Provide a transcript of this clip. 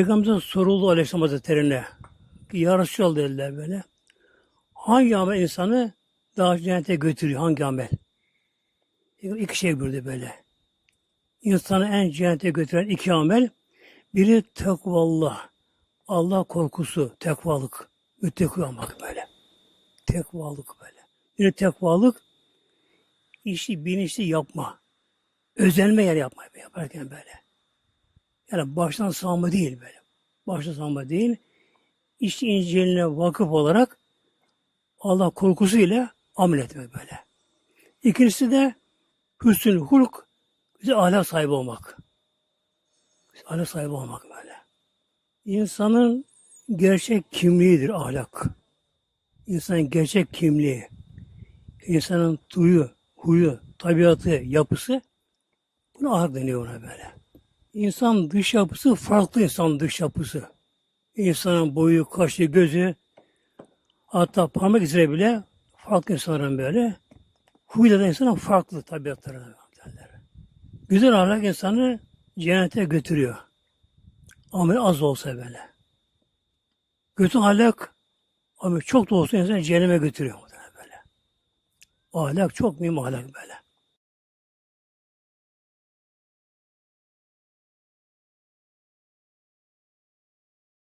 Peygamberimize soruldu Aleyhisselam Hazretleri'ne. Yarışıyor dediler böyle. Hangi amel insanı daha cennete götürüyor? Hangi amel? İki şey buyurdu böyle. İnsanı en cennete götüren iki amel. Biri tekvallah. Allah korkusu, tekvalık. Müttaki olmak böyle. Tekvalık böyle. Biri tekvalık. işi bilinçli yapma. Özenme yer yapma yaparken böyle. Yani baştan sağma değil böyle. Baştan sağma değil. İşi inceline vakıf olarak Allah korkusuyla amel etmek böyle. İkincisi de hüsnül hulk, güzel ahlak sahibi olmak. Ahlak sahibi olmak böyle. İnsanın gerçek kimliğidir ahlak. İnsanın gerçek kimliği, insanın tuyu, huyu, tabiatı, yapısı, buna ahlak deniyor ona böyle. İnsan dış yapısı farklı insan dış yapısı. İnsanın boyu, kaşı, gözü, hatta parmak izleri bile farklı insanların böyle. Huyları da insanın farklı tabiatları. Güzel ahlak insanı cennete götürüyor. Amel az olsa böyle. Kötü ahlak ama çok da olsa insanı cehenneme götürüyor böyle. Ahlak çok mühim ahlak böyle.